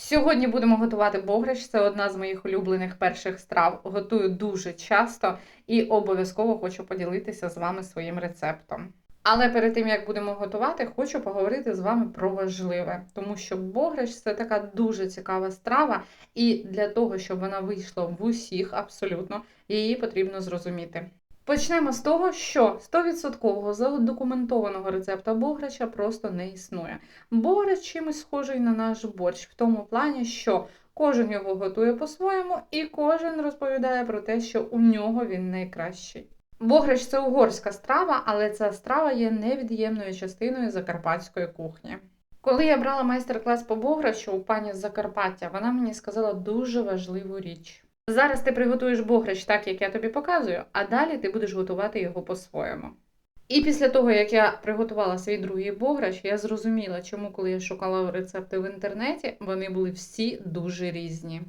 Сьогодні будемо готувати бограч. Це одна з моїх улюблених перших страв. Готую дуже часто і обов'язково хочу поділитися з вами своїм рецептом. Але перед тим як будемо готувати, хочу поговорити з вами про важливе, тому що бограч це така дуже цікава страва, і для того, щоб вона вийшла в усіх абсолютно, її потрібно зрозуміти. Почнемо з того, що 100% задокументованого рецепта бограча просто не існує. Бограч чимось схожий на наш борщ, в тому плані, що кожен його готує по-своєму, і кожен розповідає про те, що у нього він найкращий. Бограч це угорська страва, але ця страва є невід'ємною частиною закарпатської кухні. Коли я брала майстер-клас по бограчу у пані з Закарпаття, вона мені сказала дуже важливу річ. Зараз ти приготуєш бограч так, як я тобі показую, а далі ти будеш готувати його по-своєму. І після того, як я приготувала свій другий бограч, я зрозуміла, чому, коли я шукала рецепти в інтернеті, вони були всі дуже різні.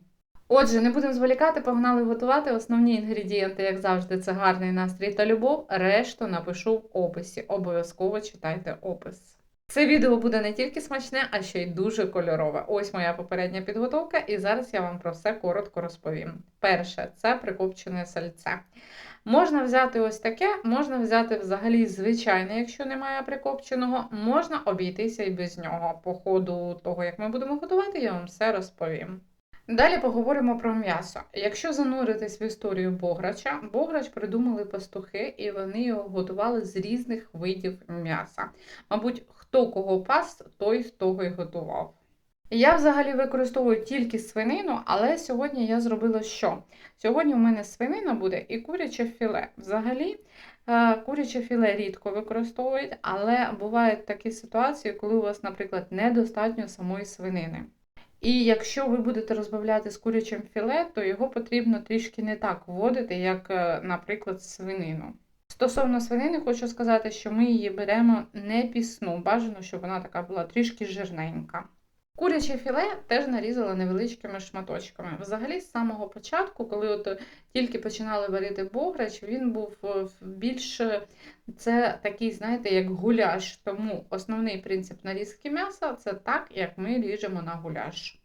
Отже, не будемо зволікати, погнали готувати. Основні інгредієнти, як завжди, це гарний настрій та любов. Решту напишу в описі. Обов'язково читайте опис. Це відео буде не тільки смачне, а ще й дуже кольорове. Ось моя попередня підготовка, і зараз я вам про все коротко розповім. Перше це прикопчене сальце. Можна взяти ось таке, можна взяти взагалі звичайне, якщо немає прикопченого, можна обійтися і без нього. По ходу того, як ми будемо готувати, я вам все розповім. Далі поговоримо про м'ясо. Якщо зануритись в історію бограча, бограч придумали пастухи, і вони його готували з різних видів м'яса. Мабуть, хто кого пас, той того й готував. Я взагалі використовую тільки свинину, але сьогодні я зробила що? Сьогодні у мене свинина буде і куряче філе. Взагалі, е, куряче філе рідко використовують, але бувають такі ситуації, коли у вас, наприклад, недостатньо самої свинини. І якщо ви будете розбавляти з курячим філе, то його потрібно трішки не так вводити, як, е, наприклад, свинину. Стосовно свинини, хочу сказати, що ми її беремо не пісну, бажано, щоб вона така була трішки жирненька. Куряче філе теж нарізала невеличкими шматочками. Взагалі, з самого початку, коли от тільки починали варити бограч, він був е, більш це такий, знаєте, як гуляш. Тому основний принцип нарізки м'яса це так, як ми ріжемо на гуляш.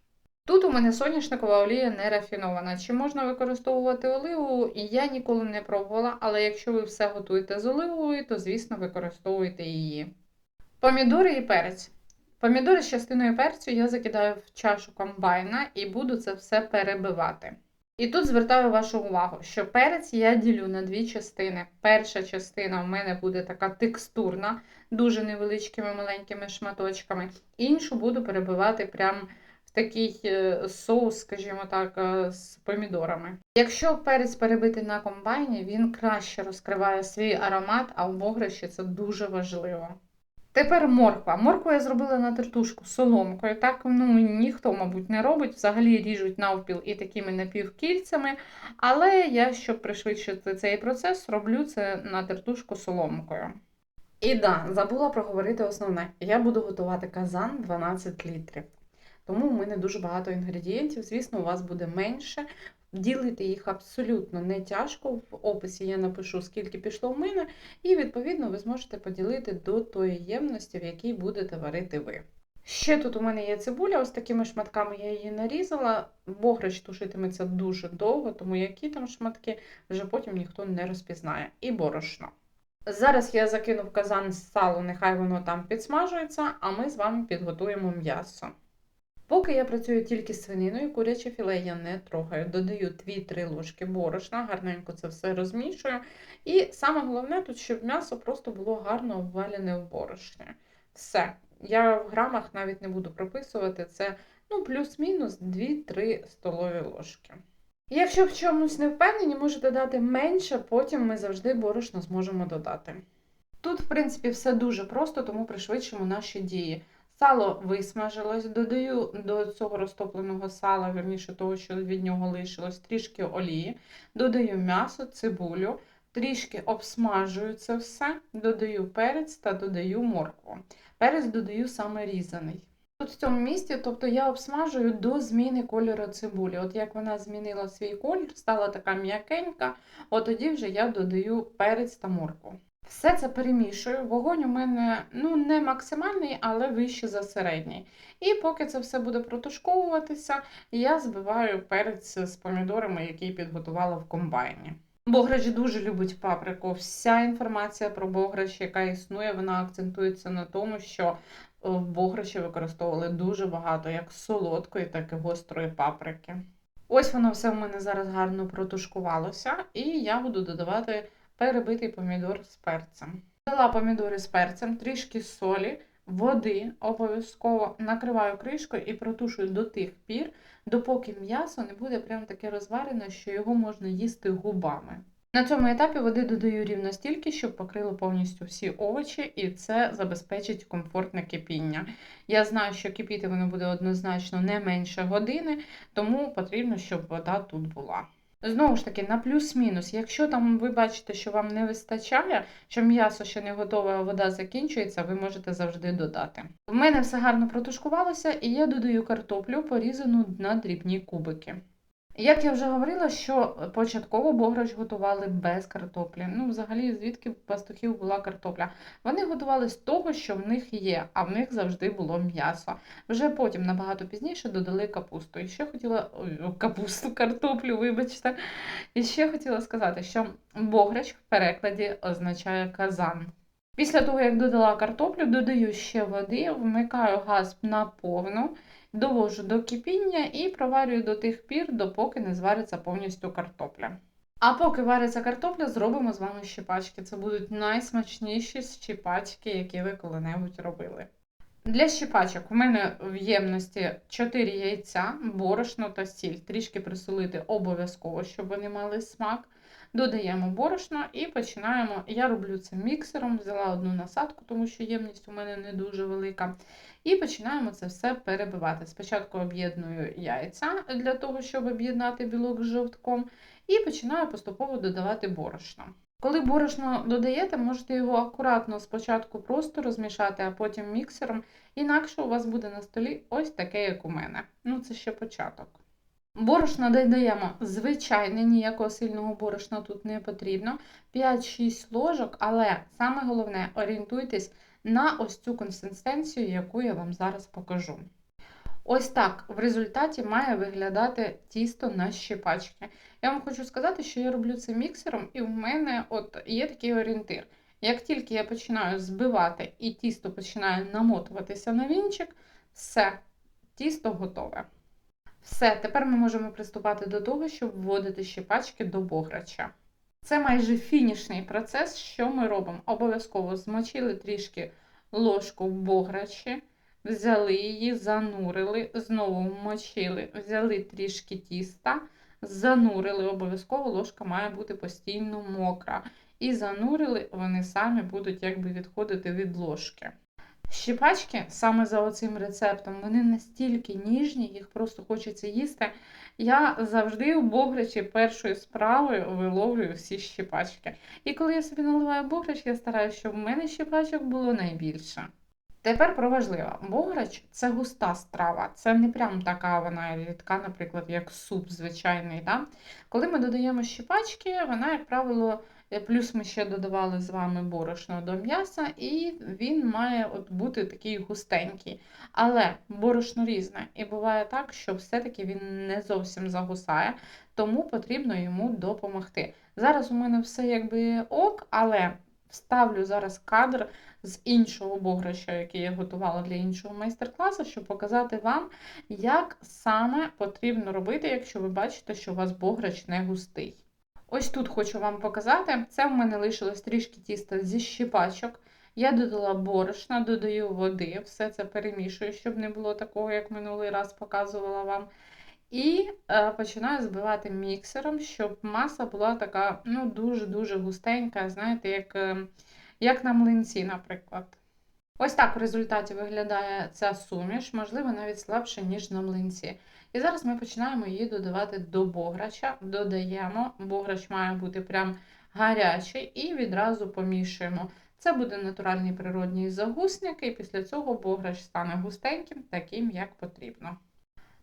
Тут у мене соняшникова олія не рафінована. Чи можна використовувати оливу? Я ніколи не пробувала, але якщо ви все готуєте з оливою, то, звісно, використовуйте її. Помідори і перець. Помідори з частиною перцю я закидаю в чашу комбайна і буду це все перебивати. І тут звертаю вашу увагу, що перець я ділю на дві частини. Перша частина в мене буде така текстурна, дуже невеличкими маленькими шматочками. Іншу буду перебивати прямо в такий е, соус, скажімо так, е, з помідорами. Якщо перець перебити на комбайні, він краще розкриває свій аромат, а в богрищі це дуже важливо. Тепер морква. Моркву я зробила на тертушку соломкою. Так ну, ніхто, мабуть, не робить. Взагалі ріжуть навпіл і такими напівкільцями. Але я, щоб пришвидшити цей процес, роблю це на тертушку соломкою. І да, забула проговорити основне. Я буду готувати казан 12 літрів. Тому у мене дуже багато інгредієнтів. Звісно, у вас буде менше. Ділити їх абсолютно не тяжко. В описі я напишу, скільки пішло в мене, і, відповідно, ви зможете поділити до тої ємності, в якій будете варити ви. Ще тут у мене є цибуля, ось такими шматками я її нарізала. Бограч тушитиметься дуже довго, тому які там шматки вже потім ніхто не розпізнає. І борошно. Зараз я закину в казан сало, нехай воно там підсмажується, а ми з вами підготуємо м'ясо. Поки я працюю тільки з свининою, куряче філе я не трогаю. Додаю 2-3 ложки борошна, гарненько це все розмішую. І саме головне тут, щоб м'ясо просто було гарно обвалене в борошні. Все. Я в грамах навіть не буду прописувати це ну, плюс-мінус 2-3 столові ложки. Якщо в чомусь не впевнені, можете дати менше, потім ми завжди борошно зможемо додати. Тут, в принципі, все дуже просто, тому пришвидшимо наші дії. Сало висмажилось, додаю до цього розтопленого сала, верніше того, що від нього лишилось, трішки олії, додаю м'ясо, цибулю, трішки обсмажую це все, додаю перець та додаю моркву. Перець додаю саме різаний. Тут в цьому місці, тобто я обсмажую до зміни кольору цибулі. От як вона змінила свій колір, стала така м'якенька, от тоді вже я додаю перець та моркву. Все це перемішую. Вогонь у мене ну, не максимальний, але вищий за середній. І поки це все буде протушковуватися, я збиваю перець з помідорами, який підготувала в комбайні. Бограч дуже любить паприку. Вся інформація про бограч, яка існує, вона акцентується на тому, що е, в бограчі використовували дуже багато як солодкої, так і гострої паприки. Ось воно все в мене зараз гарно протушкувалося, і я буду додавати перебитий помідор з перцем. Дала помідори з перцем, трішки солі, води обов'язково накриваю кришкою і протушую до тих пір, допоки м'ясо не буде прям таке розварене, що його можна їсти губами. На цьому етапі води додаю рівно стільки, щоб покрило повністю всі овочі, і це забезпечить комфортне кипіння. Я знаю, що кипіти воно буде однозначно не менше години, тому потрібно, щоб вода тут була. Знову ж таки, на плюс-мінус, якщо там ви бачите, що вам не вистачає, що м'ясо ще не готове, а вода закінчується, ви можете завжди додати. В мене все гарно протушкувалося, і я додаю картоплю, порізану на дрібні кубики. Як я вже говорила, що початково бограч готували без картоплі. Ну, взагалі, звідки в пастухів була картопля? Вони готували з того, що в них є, а в них завжди було м'ясо. Вже потім, набагато пізніше, додали капусту. І ще хотіла капусту, картоплю, вибачте. І ще хотіла сказати, що бограч в перекладі означає казан. Після того, як додала картоплю, додаю ще води, вмикаю газ на повну, довожу до кипіння і проварюю до тих пір, допоки не звариться повністю картопля. А поки вариться картопля, зробимо з вами щепачки. Це будуть найсмачніші щепачки, які ви коли-небудь робили. Для щепачок у мене в ємності 4 яйця, борошно та сіль. Трішки присолити обов'язково, щоб вони мали смак. Додаємо борошно і починаємо. Я роблю це міксером, взяла одну насадку, тому що ємність у мене не дуже велика. І починаємо це все перебивати. Спочатку об'єдную яйця для того, щоб об'єднати білок з жовтком, і починаю поступово додавати борошно. Коли борошно додаєте, можете його акуратно спочатку просто розмішати, а потім міксером, інакше у вас буде на столі ось таке, як у мене. Ну, це ще початок. Борошно додаємо звичайне, ніякого сильного борошна тут не потрібно. 5-6 ложок, але саме головне орієнтуйтесь на ось цю консистенцію, яку я вам зараз покажу. Ось так в результаті має виглядати тісто на щепачки. Я вам хочу сказати, що я роблю це міксером, і в мене от є такий орієнтир. Як тільки я починаю збивати і тісто починає намотуватися на вінчик, все, тісто готове. Все, тепер ми можемо приступати до того, щоб вводити щепачки до бограча. Це майже фінішний процес, що ми робимо? Обов'язково змочили трішки ложку в бограчі, взяли її, занурили, знову вмочили, взяли трішки тіста, занурили. Обов'язково ложка має бути постійно мокра. І занурили, вони самі будуть якби відходити від ложки. Щіпачки саме за оцим рецептом, вони настільки ніжні, їх просто хочеться їсти. Я завжди у бограчі першою справою виловлюю всі щіпачки. І коли я собі наливаю бограч, я стараюся, щоб в мене щіпачок було найбільше. Тепер про важливе. Бограч це густа страва, це не прям така вона рідка, наприклад, як суп звичайний. Да? Коли ми додаємо щіпачки, вона, як правило, плюс ми ще додавали з вами борошно до м'яса, і він має от бути такий густенький. Але борошно різне. І буває так, що все-таки він не зовсім загусає, тому потрібно йому допомогти. Зараз у мене все якби ок, але вставлю зараз кадр з іншого бограча, який я готувала для іншого майстер-класу, щоб показати вам, як саме потрібно робити, якщо ви бачите, що у вас бограч не густий. Ось тут хочу вам показати. Це в мене лишилось трішки тіста зі щіпачок. Я додала борошна, додаю води, все це перемішую, щоб не було такого, як минулий раз показувала вам. І е, починаю збивати міксером, щоб маса була така ну, дуже-дуже густенька, знаєте, як, е, як на млинці, наприклад. Ось так в результаті виглядає ця суміш, можливо, навіть слабше, ніж на млинці. І зараз ми починаємо її додавати до бограча. Додаємо, бограч має бути прям гарячий, і відразу помішуємо. Це буде натуральний природній загусник, і після цього бограч стане густеньким, таким, як потрібно.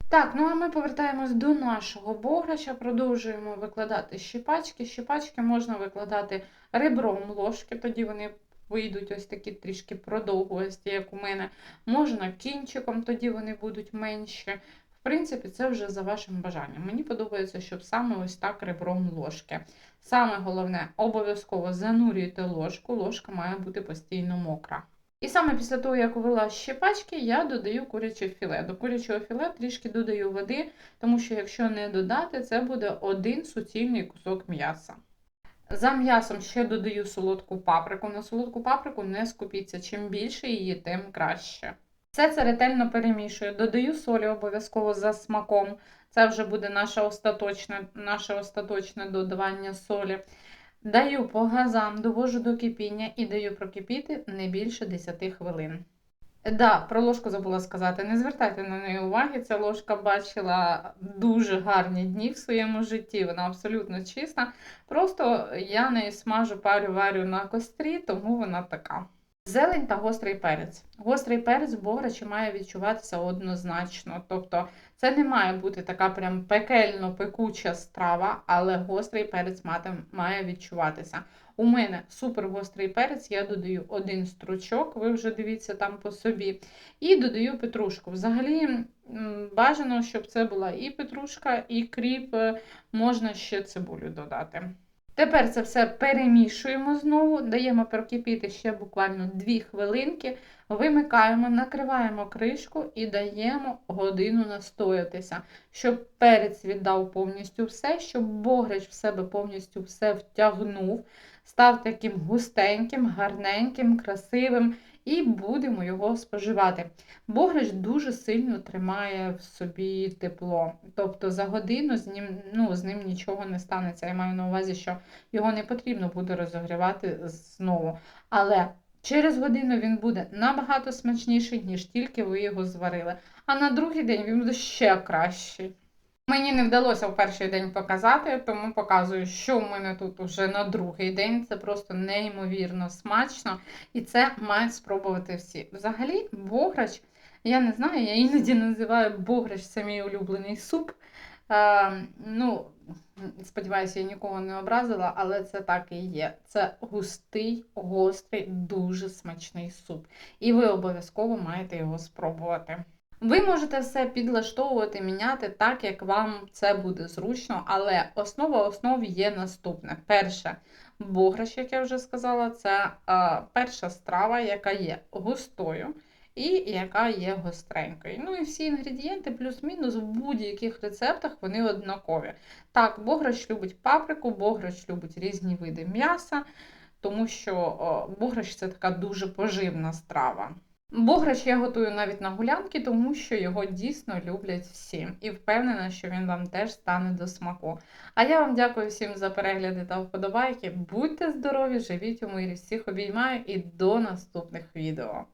Так, ну а ми повертаємось до нашого бограча, продовжуємо викладати щіпачки. Щіпачки можна викладати ребром ложки, тоді вони вийдуть ось такі трішки продовгості, як у мене. Можна кінчиком, тоді вони будуть менші. В принципі, це вже за вашим бажанням. Мені подобається, щоб саме ось так ребром ложки. Саме головне, обов'язково занурюйте ложку, ложка має бути постійно мокра. І саме після того, як увела щепачки, я додаю куряче філе. До курячого філе трішки додаю води, тому що якщо не додати, це буде один суцільний кусок м'яса. За м'ясом ще додаю солодку паприку. На солодку паприку не скупіться, чим більше її, тим краще. Все це ретельно перемішую. Додаю солі обов'язково за смаком. Це вже буде наше остаточне, наше остаточне додавання солі. Даю по газам, довожу до кипіння і даю прокипіти не більше 10 хвилин. Да, про ложку забула сказати. Не звертайте на неї уваги. Ця ложка бачила дуже гарні дні в своєму житті. Вона абсолютно чиста. Просто я нею смажу парю варю на кострі, тому вона така. Зелень та гострий перець. Гострий перець в бограчі має відчуватися однозначно. Тобто це не має бути така прям пекельно пекуча страва, але гострий перець мати, має відчуватися. У мене супер гострий перець, я додаю один стручок, ви вже дивіться там по собі. І додаю петрушку. Взагалі бажано, щоб це була і петрушка, і кріп, е, можна ще цибулю додати. Тепер це все перемішуємо знову, даємо прокипіти ще буквально 2 хвилинки, вимикаємо, накриваємо кришку і даємо годину настоятися, щоб перець віддав повністю все, щоб бограч в себе повністю все втягнув, став таким густеньким, гарненьким, красивим. І будемо його споживати. Бограч дуже сильно тримає в собі тепло. Тобто за годину з ним ну, з ним нічого не станеться. Я маю на увазі, що його не потрібно буде розогрівати знову. Але через годину він буде набагато смачніший, ніж тільки ви його зварили. А на другий день він буде ще кращий. Мені не вдалося в перший день показати, тому показую, що в мене тут вже на другий день. Це просто неймовірно смачно. І це мають спробувати всі. Взагалі, бограч, я не знаю, я іноді називаю бограч це мій улюблений суп. Е, ну, Сподіваюся, я нікого не образила, але це так і є. Це густий, гострий, дуже смачний суп. І ви обов'язково маєте його спробувати. Ви можете все підлаштовувати, міняти так, як вам це буде зручно, але основа основ є наступне. Перше, бограш, як я вже сказала, це е, перша страва, яка є густою і яка є гостренькою. Ну і всі інгредієнти, плюс-мінус, в будь-яких рецептах вони однакові. Так, бограш любить паприку, бограш любить різні види м'яса, тому що бограш це така дуже поживна страва. Бограч я готую навіть на гулянки, тому що його дійсно люблять всі. І впевнена, що він вам теж стане до смаку. А я вам дякую всім за перегляди та вподобайки. Будьте здорові, живіть у мирі, всіх обіймаю і до наступних відео.